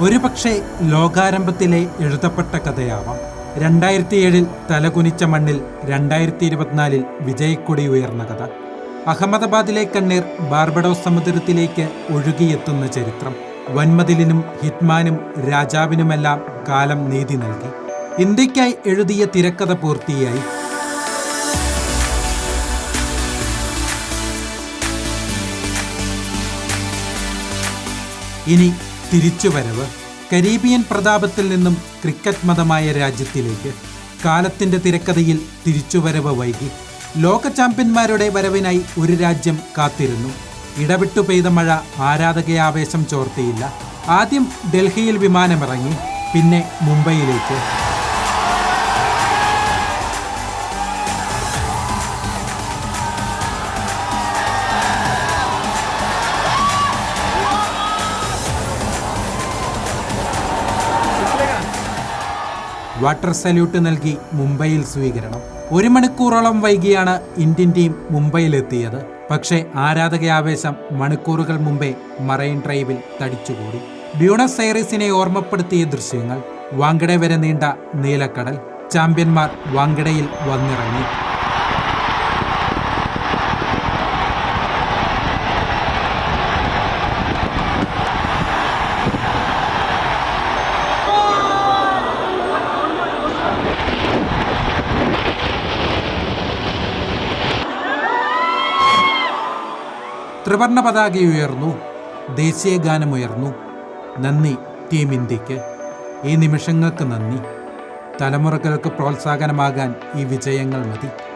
ഒരുപക്ഷെ ലോകാരംഭത്തിലെ എഴുതപ്പെട്ട കഥയാവാം. രണ്ടായിരത്തി ഏഴിൽ തലകുനിച്ച മണ്ണിൽ രണ്ടായിരത്തി ഇരുപത്തിനാലിൽ വിജയക്കൊടി ഉയർന്ന കഥ. അഹമ്മദാബാദിലെ കണ്ണീർ ബാർബഡോസ് സമുദ്രത്തിലേക്ക് ഒഴുകിയെത്തുന്ന ചരിത്രം. വൻമതിലിനും ഹിറ്റ്മാനും രാജാവിനുമെല്ലാം കാലം നീതി നൽകി. ഇന്ത്യക്കായി എഴുതിയ തിരക്കഥ പൂർത്തിയായി. ഇനി തിരിച്ചുവരവ് കരീബിയൻ പ്രതാപത്തിൽ നിന്നും ക്രിക്കറ്റ് മതമായ രാജ്യത്തിലേക്ക് കാലത്തിന്റെ തിരക്കഥയിൽ തിരിച്ചുവരവ് വൈകി. ലോക ചാമ്പ്യന്മാരുടെ വരവിനായി ഒരു രാജ്യം കാത്തിരുന്നു. ഇടവിട്ടു പെയ്ത മഴ ആരാധകയാവേശം ചോർത്തിയില്ല. ആദ്യം ഡൽഹിയിൽ വിമാനമിറങ്ങി പിന്നെ മുംബൈയിലേക്ക്. വാട്ടർ സല്യൂട്ട് നൽകി മുംബൈയിൽ സ്വീകരണം. ഒരു മണിക്കൂറോളം വൈകിയാണ് ഇന്ത്യൻ ടീം മുംബൈയിലെത്തിയത്. പക്ഷേ ആരാധക ആവേശം മണിക്കൂറുകൾ മുമ്പേ മറൈൻ ഡ്രൈവിൽ തടിച്ചുകൂടി. ബ്യൂണസ് ഐറിസിനെ ഓർമ്മപ്പെടുത്തിയ ദൃശ്യങ്ങൾ വാങ്കഡെ വരെ നീണ്ട നീലക്കടൽ ചാമ്പ്യന്മാർ വാങ്കഡയിൽ വന്നിറങ്ങി. ത്രിവർണ പതാക ഉയർന്നു ദേശീയ ഗാനമുയർന്നു നന്ദി ടീം ഇന്ത്യയ്ക്ക് ഈ നിമിഷങ്ങൾക്ക് നന്ദി. തലമുറകൾക്ക് പ്രോത്സാഹനമാകാൻ ഈ വിജയങ്ങൾ മതി.